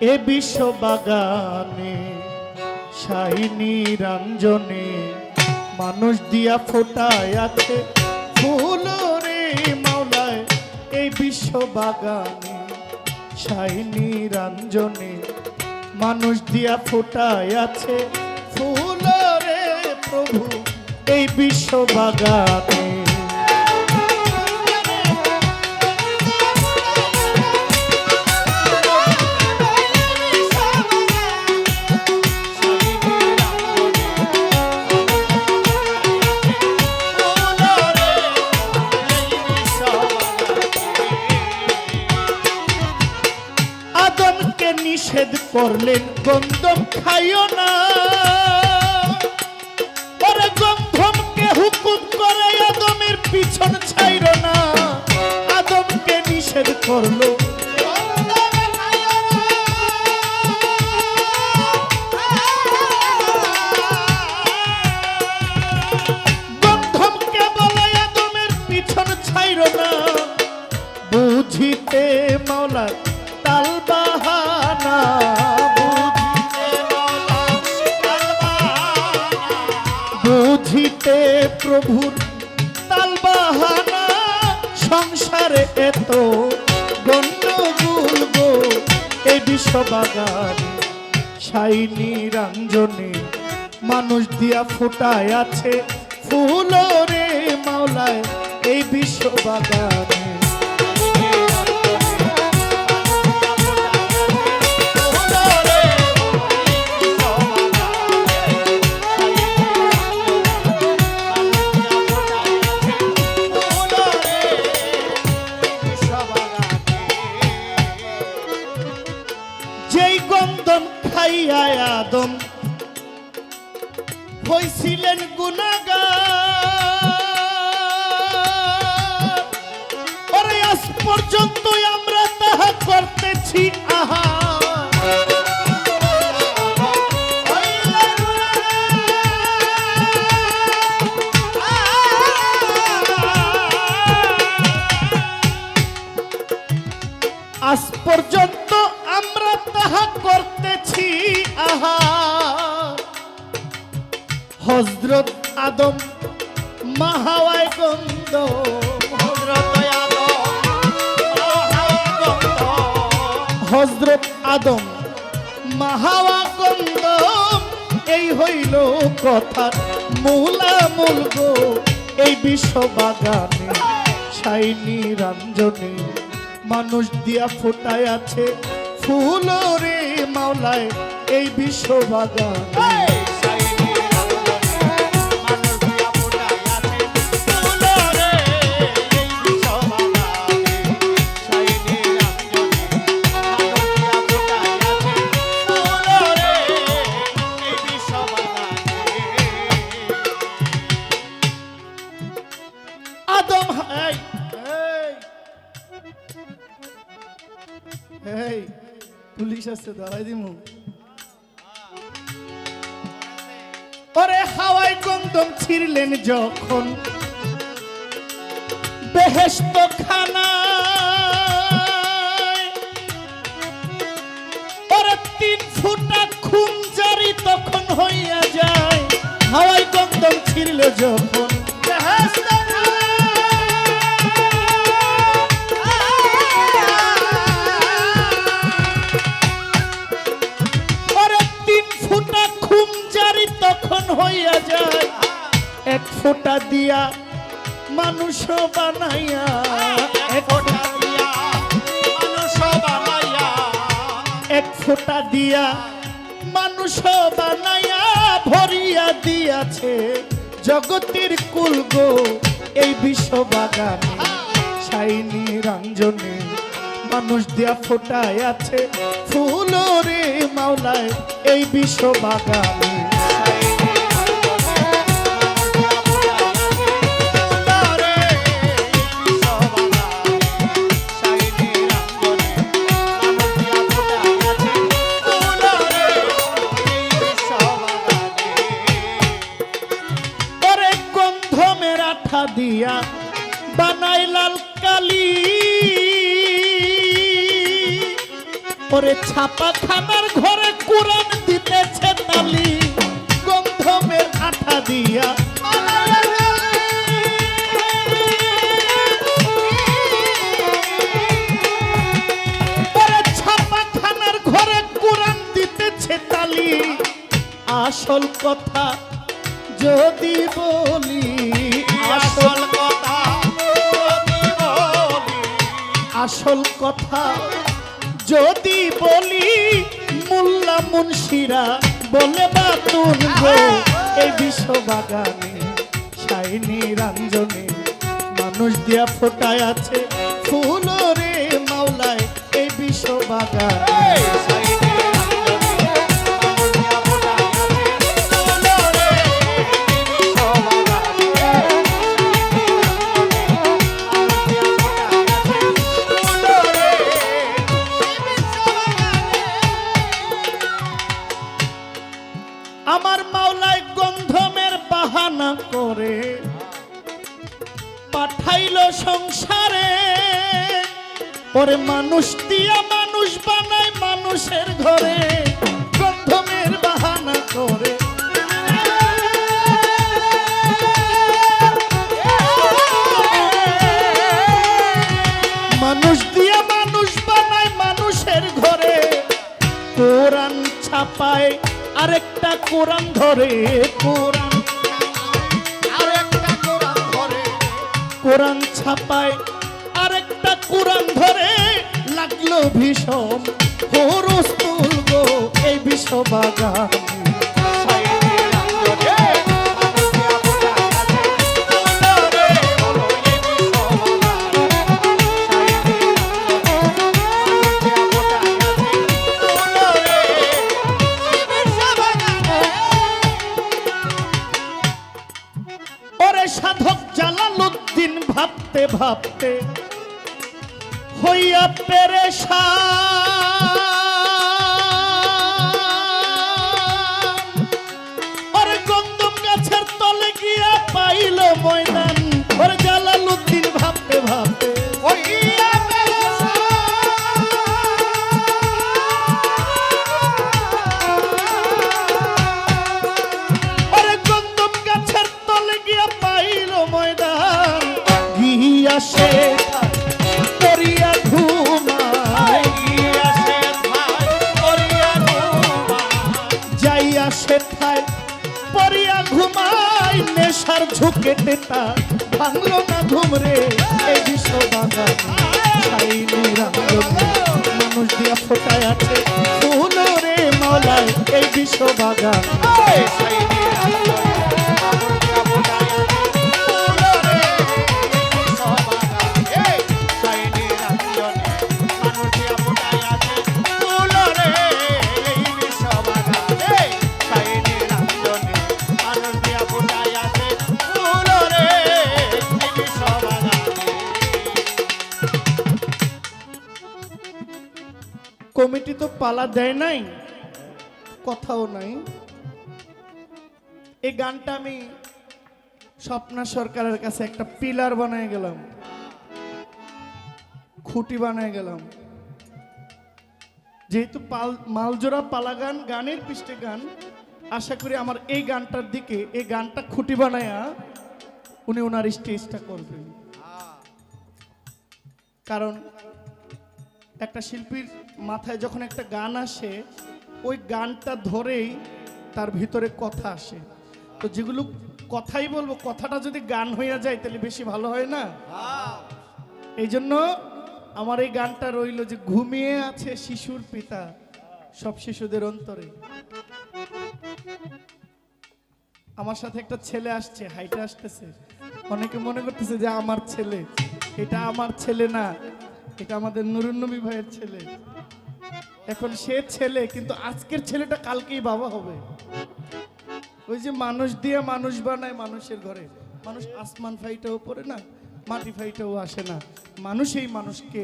এ বিশ্ব বাগানে শাইনি রঞ্জনে মানুষ দিয়া ফোটায় আছে ফুল রে মাওলায়। এই বিশ্ব বাগানে শাইনি রঞ্জনে মানুষ দিয়া ফোটায় আছে ফুল রে প্রভু। এই বিশ্ব বাগানে করলেন গন্ধম খাইও না। ওরে গন্ধমকে হুকুম করে আদমের পিছন ছাইর না। আদমকে নিষেধ করল। মাওলা প্রভুর তাল বাহানা সংসারে এত গণ্ডগোল গো। এই বিশ্ববাগান শাইনি রাঞ্জনে মানুষ দিয়া ফুটায় আছে ফুল রে মাওলায়। এই বিশ্ববাগানে গন্ধম খাইয়া আদম। হইছিলেন আজ পর্যন্ত আমরা তাহা করতেছি। আদম মাহাওয়ায় গন্ধ। হজরত আদম মাহাওয়া গন্ধ। এই হইল কথা মূলা মূল গো। এই বিশ্ব বাগানে শাইনি রঞ্জনে মানুষ দিয়া ফোটায় আছে ফুল রে মাওলায়। এই বিশ্ব বাগানে আছে দাঁড়াই দিমু। ওরে হাওয়াই গন্দম ছিড়লেন যখন। বেহেস্ত খানা তিন ফুটা খুন জারি তখন হইয়া যায়। হাওয়াই গন্দম ছিড়লে যখন। বেহেশত দিয়া মানুষ বানাইয়া। এক ফোঁটা দিয়া মানুষ বানাইয়া ভরিয়া দিয়াছে জগতের কুল গো, এই বিশ্ব বাগানে শাইনি রঞ্জনে মানুষ দিয়া ফোটায় আছে ফুল রে মাওলায় এই বিশ্ব বাগানে বানাই লাল কালি। ছাপা খানার ঘরে কোরআন দিতেছে তালি গন্ধমের আঠা দিয়া। আসল কথা যদি বলি, আসল আসল কথা। যদি বলি, মোল্লা মুন্সিরা বলে বাতুন গো, এই বিশ্ব বাগানে শাইনি রাঞ্জনে মানুষ দিয়া ফোটায় আছে ফুল রে মাওলায় এই বিশ্ব বাগানে মানুষ দিয়া মানুষ বানায় মানুষের ঘরে, গন্ধমের বাহানা করে। মানুষ দিয়া মানুষ বানায় মানুষের ঘরে, কোরআন ছাপায় আরেকটা কোরআন ধরে, কোরআন কোরআন ছাপায় আরেকটা কোরআন ধরে। লাগল ভীষণ। হরস্তুল গো এই বিশ্ব হইয়া পেরেশা নেশার ঝুঁকে টেটা ভাঙল না ঘুমরে এই মানুষ দিয়া ফোটায় আছে মলায়। এই বিশ্ব পালা দেয় নাই, কথাও নাই। এই গানটা আমি স্বপ্না সরকারের কাছে একটা পিলার বানায় গেলাম, খুঁটি বানায় গেলাম। যেহেতু পাল, মালজোড়া পালা গান, গানের পৃষ্ঠে গান, আশা করি আমার এই গানটার দিকে, এই গানটা খুঁটি বানায়া উনি ওনার স্টেজটা করবেন। কারণ একটা শিল্পীর মাথায় যখন একটা গান আসে, ওই গানটা ধরেই তার ভিতরে কথা আসে। তো যেগুলো কথাই বলব, কথাটা যদি গান হইয়া যায় তাহলে বেশি ভালো হয় না? এই জন্য আমার এই গানটা রইল যে ঘুমিয়ে আছে শিশুর পিতা, সব শিশুদের অন্তরে। আমার সাথে একটা ছেলে আসছে, হাইটে আসতেছে। অনেকে মনে করতেছে যে আমার ছেলে। এটা আমার ছেলে না। এটা আমাদের নুরুন্নবী ভাইয়ের ছেলে। এখন সে ছেলে, কিন্তু আজকের ছেলেটা কালকেই বাবা হবে। ওই যে মানুষ দিয়ে মানুষ বানায় মানুষের ঘরে। মানুষ আসমান ফাইটাও পড়ে না, মাটি ফাইটাও আসে না। মানুষ এই মানুষকে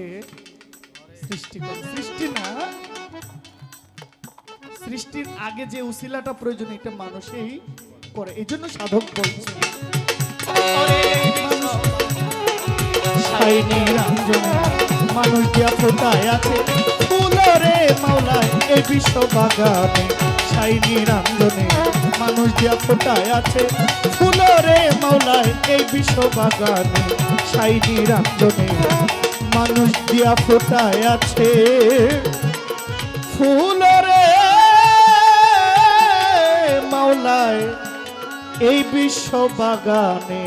সৃষ্টি করে। সৃষ্টি না, সৃষ্টির আগে যে উসিলাটা প্রয়োজন, এটা মানুষেই করে। এই জন্য সাধক বলছে রাঞ্জনে মানুষ দিয়া ফোটায় আছে? ফুলরে এই বিশ্ব বাগানে সাইনি রান্ধনে। মানুষ দিয়া ফোটায় আছে? ফুলরে মাওলায় এই বিশ্ব বাগানে সাইনি রান্ধনে। মানুষ দিয়া ফোটায় আছে? ফুলরে মাওলায় এই বিশ্ব বাগানে